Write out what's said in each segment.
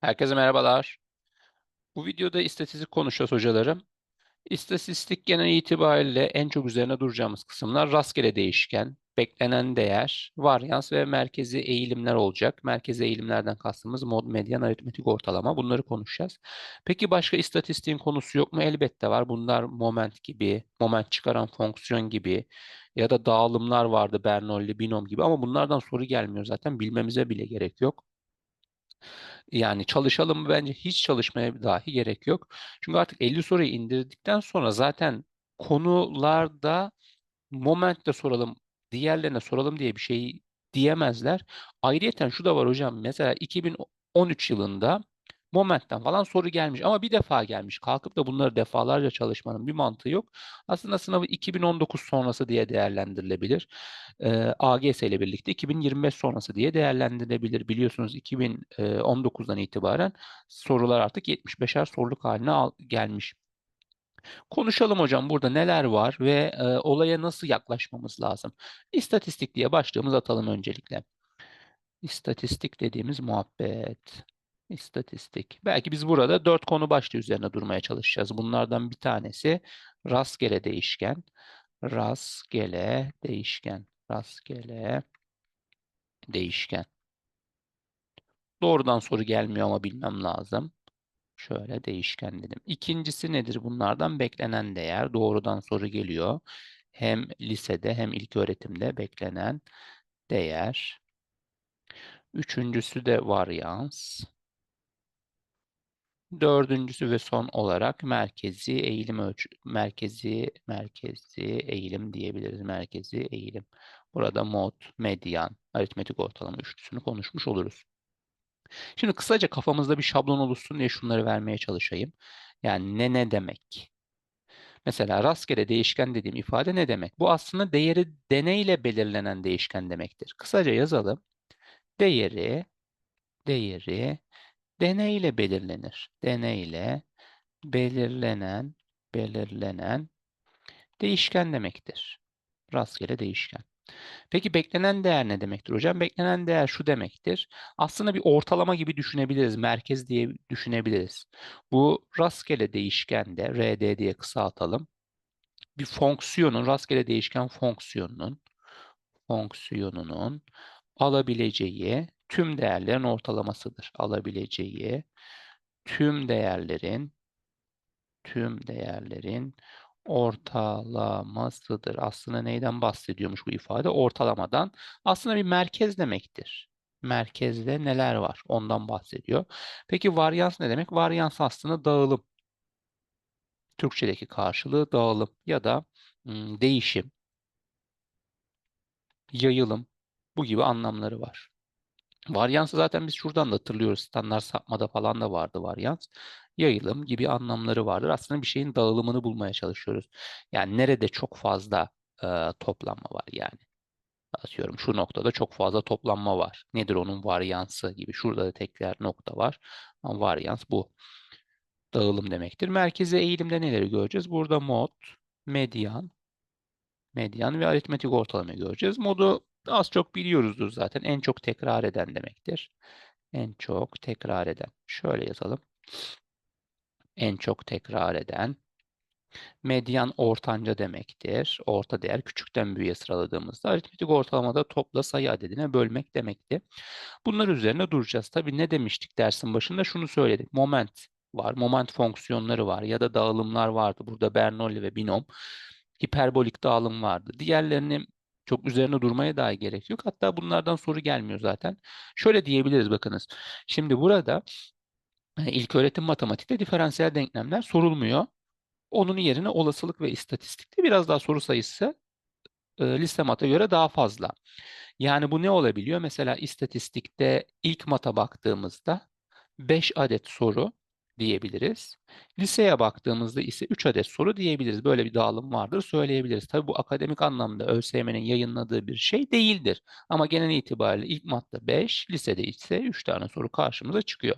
Herkese merhabalar. Bu videoda istatistik konuşacağız hocalarım. İstatistik genel itibariyle en çok üzerine duracağımız kısımlar rastgele değişken, beklenen değer, varyans ve merkezi eğilimler olacak. Merkezi eğilimlerden kastımız mod, medyan, aritmetik ortalama. Bunları konuşacağız. Peki başka istatistiğin konusu yok mu? Elbette var. Bunlar moment gibi, moment çıkaran fonksiyon gibi ya da dağılımlar vardı Bernoulli, binom gibi ama bunlardan soru gelmiyor zaten. Bilmemize bile gerek yok. Yani çalışalım mı? Bence hiç çalışmaya dahi gerek yok. Çünkü artık 50 soruyu indirdikten sonra zaten konularda momentte soralım, diğerlerine soralım diye bir şey diyemezler. Ayrıyeten şu da var hocam. Mesela 2013 yılında Moment'ten falan soru gelmiş ama bir defa gelmiş. Kalkıp da bunları defalarca çalışmanın bir mantığı yok. Aslında sınavı 2019 sonrası diye değerlendirilebilir. Ee, AGS ile birlikte 2025 sonrası diye değerlendirilebilir. Biliyorsunuz 2019'dan itibaren sorular artık 75'er soruluk haline al- gelmiş. Konuşalım hocam burada neler var ve e, olaya nasıl yaklaşmamız lazım? İstatistik diye başlığımız atalım öncelikle. İstatistik dediğimiz muhabbet. İstatistik. Belki biz burada dört konu başlığı üzerine durmaya çalışacağız. Bunlardan bir tanesi rastgele değişken. Rastgele değişken. Rastgele değişken. Doğrudan soru gelmiyor ama bilmem lazım. Şöyle değişken dedim. İkincisi nedir bunlardan? Beklenen değer. Doğrudan soru geliyor. Hem lisede hem ilköğretimde beklenen değer. Üçüncüsü de varyans. Dördüncüsü ve son olarak merkezi eğilim ölçü merkezi merkezi eğilim diyebiliriz. Merkezi eğilim. Burada mod, medyan, aritmetik ortalama üçlüsünü konuşmuş oluruz. Şimdi kısaca kafamızda bir şablon oluşsun diye şunları vermeye çalışayım. Yani ne ne demek? Mesela rastgele değişken dediğim ifade ne demek? Bu aslında değeri deneyle belirlenen değişken demektir. Kısaca yazalım. Değeri değeri deneyle belirlenir. Deneyle belirlenen belirlenen değişken demektir. Rastgele değişken. Peki beklenen değer ne demektir hocam? Beklenen değer şu demektir. Aslında bir ortalama gibi düşünebiliriz. Merkez diye düşünebiliriz. Bu rastgele değişkende RD diye kısaltalım. Bir fonksiyonun, rastgele değişken fonksiyonunun fonksiyonunun alabileceği tüm değerlerin ortalamasıdır. Alabileceği tüm değerlerin tüm değerlerin ortalamasıdır. Aslında neyden bahsediyormuş bu ifade? Ortalamadan. Aslında bir merkez demektir. Merkezde neler var? Ondan bahsediyor. Peki varyans ne demek? Varyans aslında dağılım. Türkçedeki karşılığı dağılım ya da değişim, yayılım bu gibi anlamları var. Varyansı zaten biz şuradan da hatırlıyoruz. Standart sapmada falan da vardı varyans. Yayılım gibi anlamları vardır. Aslında bir şeyin dağılımını bulmaya çalışıyoruz. Yani nerede çok fazla e, toplanma var yani. Atıyorum şu noktada çok fazla toplanma var. Nedir onun varyansı gibi. Şurada da tekrar nokta var. Ama varyans bu. Dağılım demektir. Merkezi eğilimde neleri göreceğiz? Burada mod, medyan, medyan ve aritmetik ortalama göreceğiz. Modu az çok biliyoruzdur zaten. En çok tekrar eden demektir. En çok tekrar eden. Şöyle yazalım. En çok tekrar eden. Medyan ortanca demektir. Orta değer küçükten büyüğe sıraladığımızda aritmetik ortalamada topla sayı adedine bölmek demekti. Bunlar üzerine duracağız. Tabii ne demiştik dersin başında? Şunu söyledik. Moment var. Moment fonksiyonları var ya da dağılımlar vardı. Burada Bernoulli ve binom. Hiperbolik dağılım vardı. Diğerlerini çok üzerine durmaya dahi gerek yok. Hatta bunlardan soru gelmiyor zaten. Şöyle diyebiliriz bakınız. Şimdi burada e, ilk öğretim matematikte diferansiyel denklemler sorulmuyor. Onun yerine olasılık ve istatistikte biraz daha soru sayısı e, liste mata göre daha fazla. Yani bu ne olabiliyor? Mesela istatistikte ilk mata baktığımızda 5 adet soru diyebiliriz. Liseye baktığımızda ise 3 adet soru diyebiliriz. Böyle bir dağılım vardır söyleyebiliriz. Tabii bu akademik anlamda ÖSYM'nin yayınladığı bir şey değildir. Ama genel itibariyle ilk matta 5, lisede ise 3 tane soru karşımıza çıkıyor.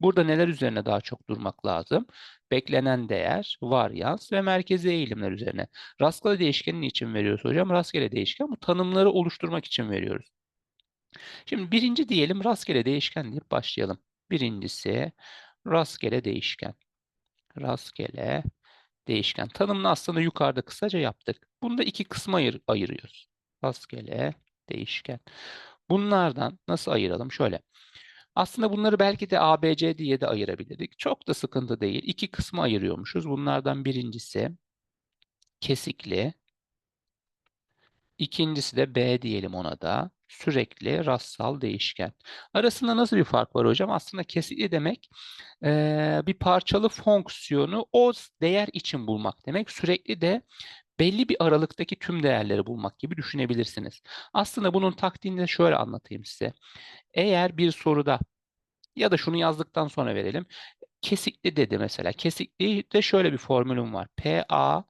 Burada neler üzerine daha çok durmak lazım? Beklenen değer, varyans ve merkezi eğilimler üzerine. Rastgele değişkenin için veriyoruz hocam? Rastgele değişken bu tanımları oluşturmak için veriyoruz. Şimdi birinci diyelim rastgele değişken deyip başlayalım. Birincisi rastgele değişken. Rastgele değişken. Tanımını aslında yukarıda kısaca yaptık. Bunu da iki kısma ayır ayırıyoruz. Rastgele değişken. Bunlardan nasıl ayıralım? Şöyle. Aslında bunları belki de A, B, C diye de ayırabilirdik. Çok da sıkıntı değil. İki kısma ayırıyormuşuz. Bunlardan birincisi kesikli. İkincisi de B diyelim ona da. Sürekli rastsal değişken. Arasında nasıl bir fark var hocam? Aslında kesikli demek eee, bir parçalı fonksiyonu o değer için bulmak demek. Sürekli de belli bir aralıktaki tüm değerleri bulmak gibi düşünebilirsiniz. Aslında bunun taktiğini de şöyle anlatayım size. Eğer bir soruda ya da şunu yazdıktan sonra verelim. Kesikli dedi mesela. Kesikli de şöyle bir formülüm var. PA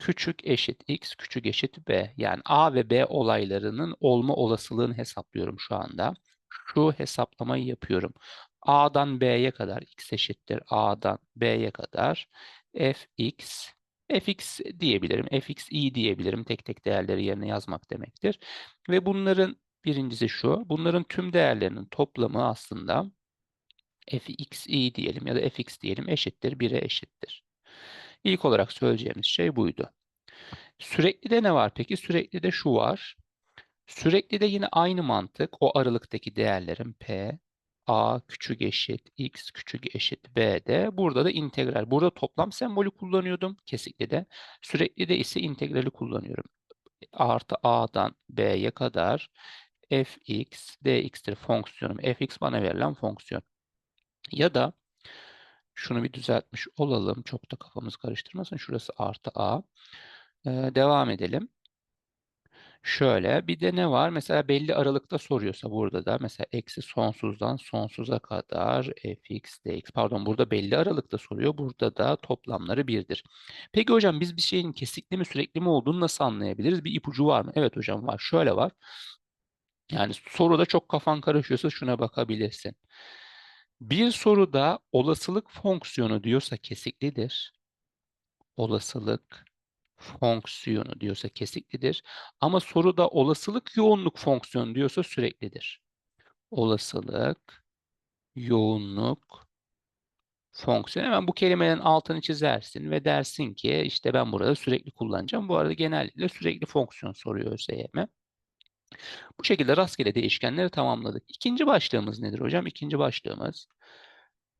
küçük eşit x küçük eşit b. Yani a ve b olaylarının olma olasılığını hesaplıyorum şu anda. Şu hesaplamayı yapıyorum. a'dan b'ye kadar x eşittir a'dan b'ye kadar fx fx diyebilirim. fx i diyebilirim. Tek tek değerleri yerine yazmak demektir. Ve bunların birincisi şu. Bunların tüm değerlerinin toplamı aslında fx i diyelim ya da fx diyelim eşittir 1'e eşittir. İlk olarak söyleyeceğimiz şey buydu. Sürekli de ne var peki? Sürekli de şu var. Sürekli de yine aynı mantık. O aralıktaki değerlerin p, a küçük eşit, x küçük eşit, b'de. Burada da integral. Burada toplam sembolü kullanıyordum kesikli de. Sürekli de ise integrali kullanıyorum. Artı a'dan b'ye kadar fx, dx'tir fonksiyonum. fx bana verilen fonksiyon. Ya da şunu bir düzeltmiş olalım. Çok da kafamız karıştırmasın. Şurası artı a. Ee, devam edelim. Şöyle bir de ne var? Mesela belli aralıkta soruyorsa burada da mesela eksi sonsuzdan sonsuza kadar fx dx. Pardon burada belli aralıkta soruyor. Burada da toplamları birdir. Peki hocam biz bir şeyin kesikli mi sürekli mi olduğunu nasıl anlayabiliriz? Bir ipucu var mı? Evet hocam var. Şöyle var. Yani soruda çok kafan karışıyorsa şuna bakabilirsin. Bir soruda olasılık fonksiyonu diyorsa kesiklidir. Olasılık fonksiyonu diyorsa kesiklidir. Ama soruda olasılık yoğunluk fonksiyonu diyorsa süreklidir. Olasılık yoğunluk fonksiyonu. Hemen bu kelimelerin altını çizersin ve dersin ki işte ben burada sürekli kullanacağım. Bu arada genellikle sürekli fonksiyon soruyor ÖSYM. Bu şekilde rastgele değişkenleri tamamladık. İkinci başlığımız nedir hocam? İkinci başlığımız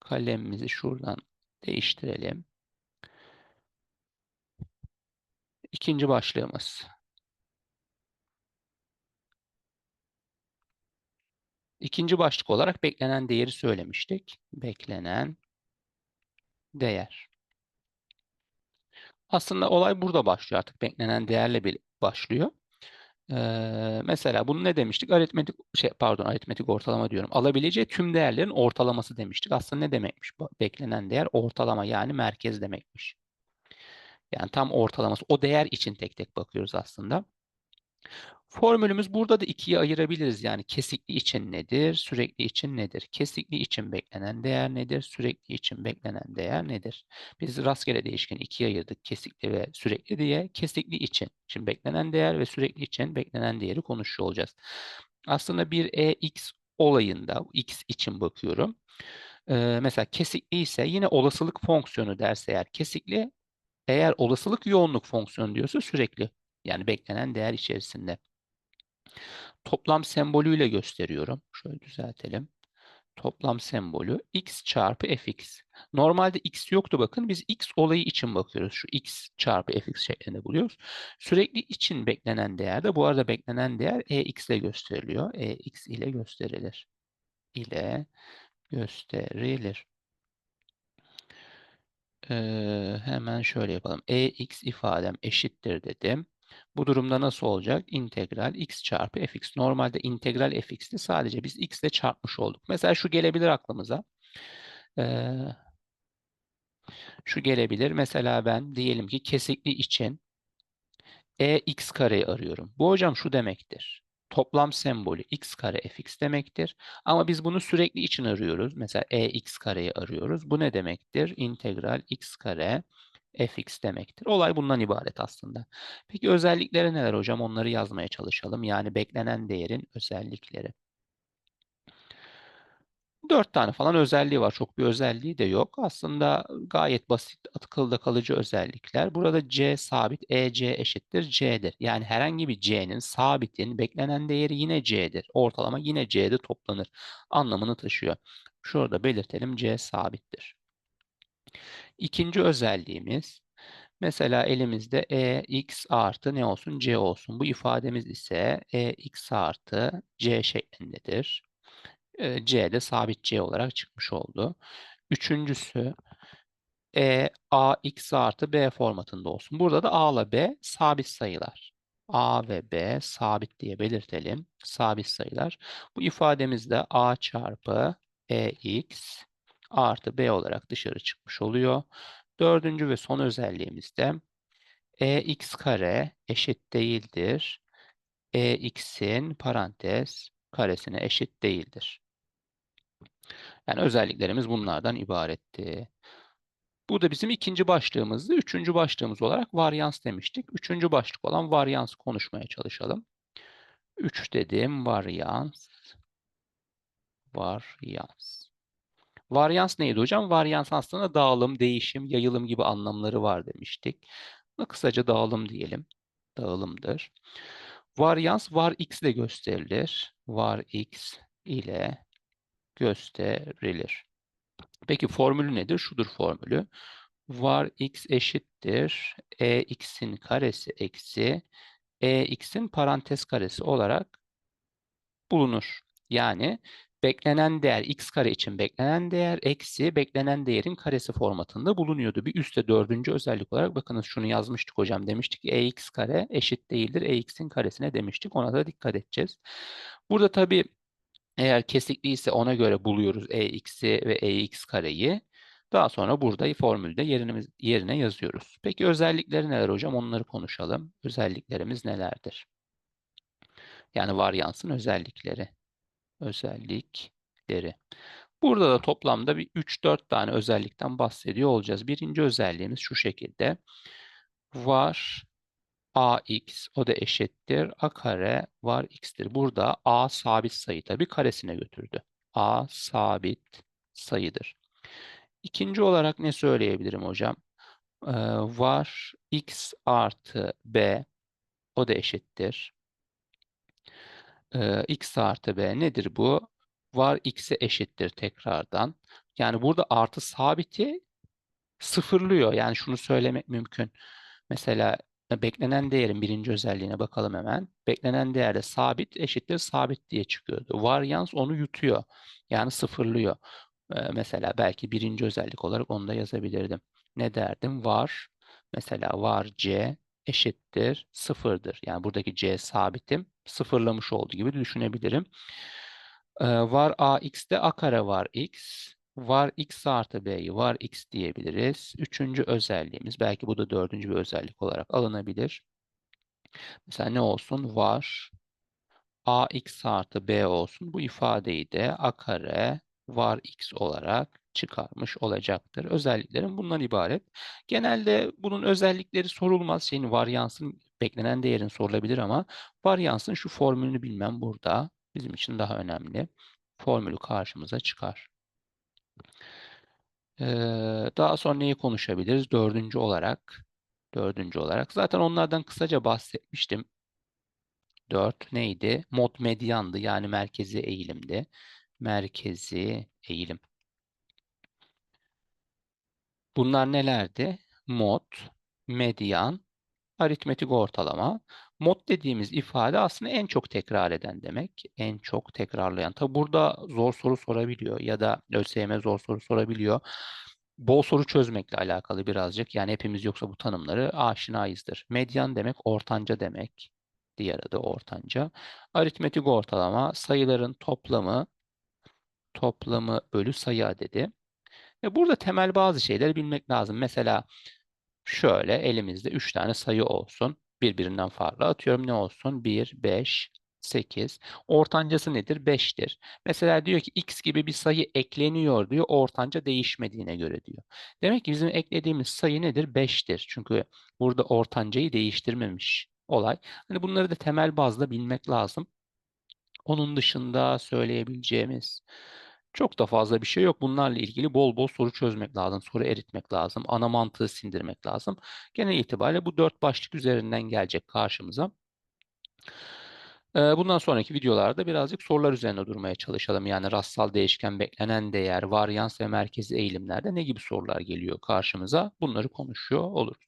kalemimizi şuradan değiştirelim. İkinci başlığımız. İkinci başlık olarak beklenen değeri söylemiştik. Beklenen değer. Aslında olay burada başlıyor artık. Beklenen değerle bir başlıyor. Mesela bunu ne demiştik? Aritmetik şey pardon aritmetik ortalama diyorum. Alabileceği tüm değerlerin ortalaması demiştik. Aslında ne demekmiş? Beklenen değer ortalama yani merkez demekmiş. Yani tam ortalaması. O değer için tek tek bakıyoruz aslında. Formülümüz burada da ikiye ayırabiliriz. Yani kesikli için nedir, sürekli için nedir? Kesikli için beklenen değer nedir, sürekli için beklenen değer nedir? Biz rastgele değişkeni ikiye ayırdık. Kesikli ve sürekli diye. Kesikli için, için beklenen değer ve sürekli için beklenen değeri konuşuyor olacağız. Aslında bir EX olayında, X için bakıyorum. Ee, mesela kesikli ise yine olasılık fonksiyonu derse eğer kesikli, eğer olasılık yoğunluk fonksiyonu diyorsa sürekli. Yani beklenen değer içerisinde. Toplam sembolüyle gösteriyorum. Şöyle düzeltelim. Toplam sembolü x çarpı fx. Normalde x yoktu bakın. Biz x olayı için bakıyoruz. Şu x çarpı fx şeklinde buluyoruz. Sürekli için beklenen değer de bu arada beklenen değer ex ile gösteriliyor. ex ile gösterilir. ile gösterilir. Ee, hemen şöyle yapalım. ex ifadem eşittir dedim. Bu durumda nasıl olacak? İntegral x çarpı fx. Normalde integral fx'ti. Sadece biz x ile çarpmış olduk. Mesela şu gelebilir aklımıza. Ee, şu gelebilir. Mesela ben diyelim ki kesikli için e x kareyi arıyorum. Bu hocam şu demektir. Toplam sembolü x kare fx demektir. Ama biz bunu sürekli için arıyoruz. Mesela e x kareyi arıyoruz. Bu ne demektir? İntegral x kare fx demektir. Olay bundan ibaret aslında. Peki özellikleri neler hocam? Onları yazmaya çalışalım. Yani beklenen değerin özellikleri. Dört tane falan özelliği var. Çok bir özelliği de yok. Aslında gayet basit, akılda kalıcı özellikler. Burada C sabit, EC eşittir C'dir. Yani herhangi bir C'nin, sabitin beklenen değeri yine C'dir. Ortalama yine C'de toplanır. Anlamını taşıyor. Şurada belirtelim C sabittir. İkinci özelliğimiz mesela elimizde e x artı ne olsun c olsun. Bu ifademiz ise e x artı c şeklindedir. E, c de sabit c olarak çıkmış oldu. Üçüncüsü e a x artı b formatında olsun. Burada da a ile b sabit sayılar. a ve b sabit diye belirtelim. Sabit sayılar. Bu ifademiz de a çarpı e x artı b olarak dışarı çıkmış oluyor. Dördüncü ve son özelliğimiz de e x kare eşit değildir. e x'in parantez karesine eşit değildir. Yani özelliklerimiz bunlardan ibaretti. Bu da bizim ikinci başlığımızdı. Üçüncü başlığımız olarak varyans demiştik. Üçüncü başlık olan varyans konuşmaya çalışalım. Üç dedim varyans. Varyans. Varyans neydi hocam? Varyans aslında dağılım, değişim, yayılım gibi anlamları var demiştik. Buna kısaca dağılım diyelim. Dağılımdır. Varyans var x ile gösterilir. Var x ile gösterilir. Peki formülü nedir? Şudur formülü. Var x eşittir. e x'in karesi eksi e x'in parantez karesi olarak bulunur. Yani beklenen değer x kare için beklenen değer eksi beklenen değerin karesi formatında bulunuyordu. Bir üstte dördüncü özellik olarak bakınız şunu yazmıştık hocam demiştik ki ex kare eşit değildir ex'in karesine demiştik. Ona da dikkat edeceğiz. Burada tabii eğer kesikliyse ona göre buluyoruz ex'i ve ex kareyi. Daha sonra burada formülde yerine, yerine yazıyoruz. Peki özellikleri neler hocam? Onları konuşalım. Özelliklerimiz nelerdir? Yani varyansın özellikleri. Özellikleri. Burada da toplamda bir 3-4 tane özellikten bahsediyor olacağız. Birinci özelliğimiz şu şekilde. Var ax o da eşittir. a kare var x'tir. Burada a sabit sayı tabii karesine götürdü. a sabit sayıdır. İkinci olarak ne söyleyebilirim hocam? Ee, var x artı b o da eşittir. Ee, x artı b nedir bu? Var x'e eşittir tekrardan. Yani burada artı sabiti sıfırlıyor. Yani şunu söylemek mümkün. Mesela beklenen değerin birinci özelliğine bakalım hemen. Beklenen değerde sabit eşittir sabit diye çıkıyordu. Varyans onu yutuyor. Yani sıfırlıyor. Ee, mesela belki birinci özellik olarak onu da yazabilirdim. Ne derdim? Var. Mesela var c eşittir sıfırdır. Yani buradaki c sabitim sıfırlamış olduğu gibi düşünebilirim. Ee, var ax'te a kare var x. Var x artı b'yi var x diyebiliriz. Üçüncü özelliğimiz belki bu da dördüncü bir özellik olarak alınabilir. Mesela ne olsun? Var ax artı b olsun. Bu ifadeyi de a kare var x olarak çıkarmış olacaktır. Özelliklerim bundan ibaret. Genelde bunun özellikleri sorulmaz. Şeyin varyansın beklenen değerin sorulabilir ama varyansın şu formülünü bilmem burada bizim için daha önemli. Formülü karşımıza çıkar. Ee, daha sonra neyi konuşabiliriz? Dördüncü olarak. Dördüncü olarak. Zaten onlardan kısaca bahsetmiştim. Dört neydi? Mod medyandı yani merkezi eğilimdi. Merkezi eğilim. Bunlar nelerdi? Mod, medyan, aritmetik ortalama. Mod dediğimiz ifade aslında en çok tekrar eden demek. En çok tekrarlayan. Tabi burada zor soru sorabiliyor ya da ÖSYM zor soru sorabiliyor. Bol soru çözmekle alakalı birazcık. Yani hepimiz yoksa bu tanımları aşinayızdır. Medyan demek ortanca demek. Diğer adı ortanca. Aritmetik ortalama sayıların toplamı toplamı bölü sayı adedi. Ve burada temel bazı şeyleri bilmek lazım. Mesela şöyle elimizde 3 tane sayı olsun. Birbirinden farklı. Atıyorum ne olsun? 1, 5, 8. Ortancası nedir? 5'tir. Mesela diyor ki x gibi bir sayı ekleniyor diyor. Ortanca değişmediğine göre diyor. Demek ki bizim eklediğimiz sayı nedir? 5'tir. Çünkü burada ortancayı değiştirmemiş olay. Hani bunları da temel bazda bilmek lazım. Onun dışında söyleyebileceğimiz Çok da fazla bir şey yok. Bunlarla ilgili bol bol soru çözmek lazım, soru eritmek lazım, ana mantığı sindirmek lazım. Genel itibariyle bu dört başlık üzerinden gelecek karşımıza. Bundan sonraki videolarda birazcık sorular üzerine durmaya çalışalım. Yani rastsal değişken, beklenen değer, varyans ve merkezi eğilimlerde ne gibi sorular geliyor karşımıza? Bunları konuşuyor oluruz.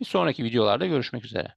Bir sonraki videolarda görüşmek üzere.